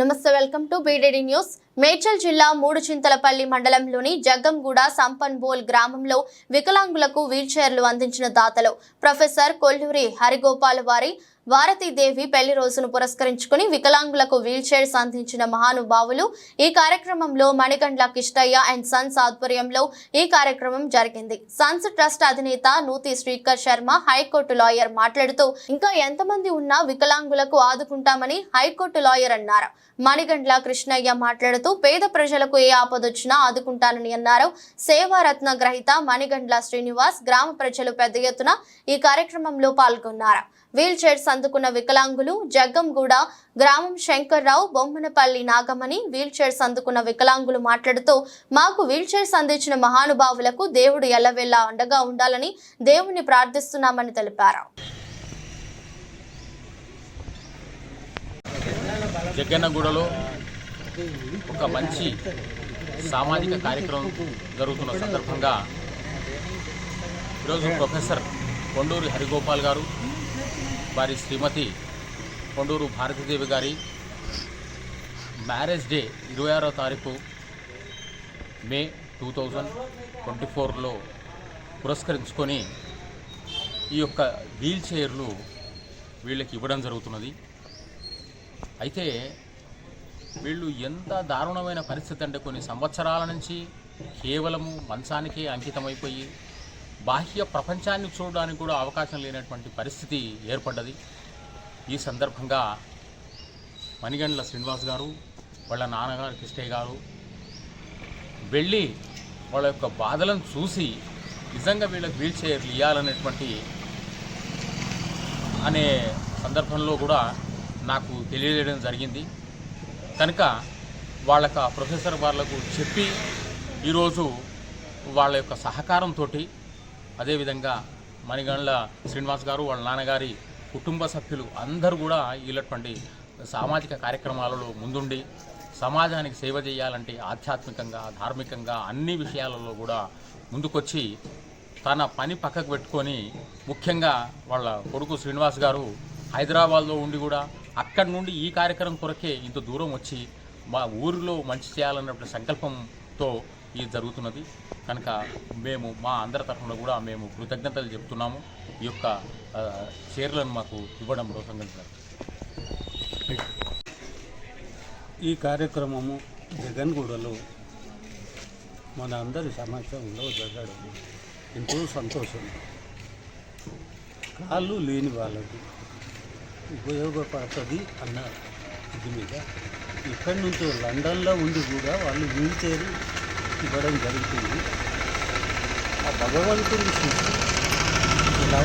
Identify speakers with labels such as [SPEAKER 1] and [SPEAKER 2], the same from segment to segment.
[SPEAKER 1] నమస్తే welcome to BDD news. Medchal జిల్లా మూడు చింతలపల్లి మండలంలోని జగ్గంగూడ సంపన్బోల్ గ్రామంలో వికలాంగులకు వీల్చైర్లు అందించిన దాతలు ప్రొఫెసర్ కొల్లూరి హరిగోపాల్ వారి భారతీదేవి పెళ్ళి రోజును పురస్కరించుకుని వికలాంగులకు వీల్ చైర్స్ అందించిన మహానుభావులు ఈ కార్యక్రమంలో మణికండ్ల కిష్టయ్య అండ్ సన్స్ ఆధ్వర్యంలో ఈ కార్యక్రమం జరిగింది. సన్స్ ట్రస్ట్ అధినేత Nuthi Srikar Sharma high court lawyer మాట్లాడుతూ ఇంకా ఎంతమంది ఉన్నా వికలాంగులకు ఆదుకుంటామని హైకోర్టు లాయర్ అన్నారు. మణిగండ్ల కృష్ణయ్య మాట్లాడుతూ పేద ప్రజలకు ఏ ఆపదొచ్చినా ఆదుకుంటానని అన్నారు. సేవారత్న గ్రహీత మణిగండ్ల శ్రీనివాస్ గ్రామ ప్రజలు పెద్ద ఎత్తున ఈ కార్యక్రమంలో పాల్గొన్నారు. వీల్ చైర్స్ అందుకున్న వికలాంగులు జగ్గంగూడ గ్రామం శంకర్రావు బొమ్మనపల్లి నాగమణి వీల్ చైర్స్ అందుకున్న వికలాంగులు మాట్లాడుతూ మాకు వీల్ చైర్స్ అందించిన మహానుభావులకు దేవుడు ఎల్లవెల్లా అండగా ఉండాలని దేవుణ్ణి ప్రార్థిస్తున్నామని తెలిపారు.
[SPEAKER 2] జగ్గన్నగూడలో ఒక మంచి సామాజిక కార్యక్రమం జరుగుతున్న సందర్భంగా ఈరోజు ప్రొఫెసర్ కొండూరి హరిగోపాల్ గారు వారి శ్రీమతి కొండూరు భారతీదేవి గారి మ్యారేజ్ డే ఇరవై ఆరో తారీఖు మే టూ థౌజండ్ ట్వంటీ ఫోర్లో పురస్కరించుకొని ఈ యొక్క వీల్ చైర్లు వీళ్ళకి ఇవ్వడం జరుగుతున్నది. అయితే వీళ్ళు ఎంత దారుణమైన పరిస్థితి అంటే కొన్ని సంవత్సరాల నుంచి కేవలము మంచానికే అంకితమైపోయి బాహ్య ప్రపంచాన్ని చూడడానికి కూడా అవకాశం లేనటువంటి పరిస్థితి ఏర్పడ్డది. ఈ సందర్భంగా మణిగండ్ల శ్రీనివాస్ గారు వాళ్ళ నాన్నగారు కృష్ణయ్య గారు వెళ్ళి వాళ్ళ యొక్క బాధలను చూసి నిజంగా వీళ్ళకి వీల్ చైర్లు ఇవ్వాలనేటువంటి అనే సందర్భంలో కూడా నాకు తెలియజేయడం జరిగింది. కనుక వాళ్ళకు ఆ ప్రొఫెసర్ వాళ్ళకు చెప్పి ఈరోజు వాళ్ళ యొక్క సహకారంతో అదేవిధంగా మణిగండ్ల శ్రీనివాస్ గారు వాళ్ళ నాన్నగారి కుటుంబ సభ్యులు అందరూ కూడా ఇలాంటి సామాజిక కార్యక్రమాలలో ముందుండి సమాజానికి సేవ చేయాలంటే ఆధ్యాత్మికంగా ధార్మికంగా అన్ని విషయాలలో కూడా ముందుకొచ్చి తన పని పక్కకు పెట్టుకొని ముఖ్యంగా వాళ్ళ కొడుకు శ్రీనివాస్ గారు హైదరాబాద్లో ఉండి కూడా అక్కడి నుండి ఈ కార్యక్రమం కొరకే ఇంత దూరం వచ్చి మా ఊరిలో మంచి చేయాలన్నటువంటి సంకల్పంతో ఇది జరుగుతున్నది. కనుక మేము మా అందరి తరఫున కూడా మేము కృతజ్ఞతలు చెప్తున్నాము. ఈ యొక్క చీరలను షేర్లను మాకు ఇవ్వడంలో సంగతి
[SPEAKER 3] ఈ కార్యక్రమము జగన్గూడలో మన అందరి సమక్షంలో జరగడం ఎంతో సంతోషం. కాళ్ళు లేని వాళ్ళకి ఉపయోగపడుతుంది అన్న ఇది మీద. ఇక్కడి నుంచి లండన్లో ఉండి కూడా వాళ్ళు వీల్ చైర్ ఇవ్వడం జరుగుతుంది. ఆ భగవంతుని చూసి ఎలా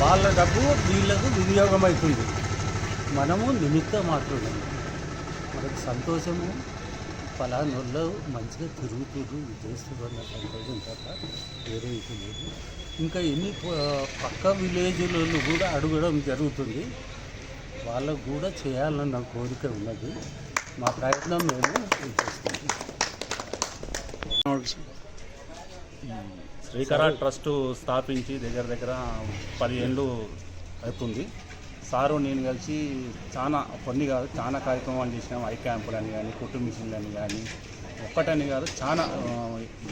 [SPEAKER 3] వాళ్ళ డబ్బు వీళ్ళకు వినియోగం అవుతుంది మనము నిమిత్త మాత్రమే. మనకు సంతోషము ఫలానోళ్ళు మంచిగా తిరుగుతుర్రు ఇది సంతోషం తప్ప వేరే ఇది లేదు. ఇంకా ఎన్ని ప- పక్క విలేజ్లలో కూడా అడగడం జరుగుతుంది. వాళ్ళకు కూడా చేయాలన్న కోరిక ఉన్నది. మా ప్రయత్నం మేము
[SPEAKER 4] శ్రీకర ట్రస్ట్ స్థాపించి దగ్గర దగ్గర పదిహేళ్ళు అవుతుంది. సారు నేను కలిసి చాలా కొన్ని కాదు చాలా కార్యక్రమాలు చేసినాం. ఐ క్యాంపులు అని కానీ కుటుంబ మిషన్లు అని కానీ ఒక్కటని కాదు చాలా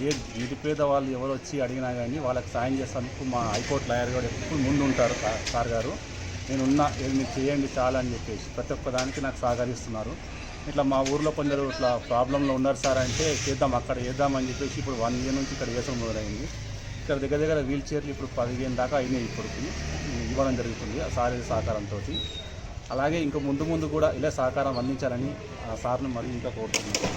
[SPEAKER 4] ఏ నిరుపేద వాళ్ళు ఎవరు వచ్చి అడిగినా కానీ వాళ్ళకి సాయం చేసేందుకు మా హైకోర్టు లాయర్ గారు ఎప్పుడు ముందు ఉంటారు సార్ గారు. నేనున్నా ఏది మీరు చేయండి చాలా అని చెప్పేసి ప్రతి ఒక్క దానికి నాకు సహకరిస్తున్నారు. ఇట్లా మా ఊర్లో కొందరు ఇట్లా ప్రాబ్లంలో ఉన్నారు సార్ అంటే చేద్దాం అక్కడ చేద్దామని చెప్పేసి ఇప్పుడు వన్ ఇయర్ నుంచి ఇక్కడ వేసం మొదలైంది. ఇక్కడ దగ్గర దగ్గర వీల్ చైర్లు ఇప్పుడు పదిహేను దాకా అయినాయి ఇప్పటికి ఇవ్వడం జరుగుతుంది ఆ సార్ సహకారంతో అలాగే ఇంకా ముందు ముందు కూడా ఇలా సహకారం అందించాలని ఆ సార్ను మరీ ఇంకా కోరుతున్నాను.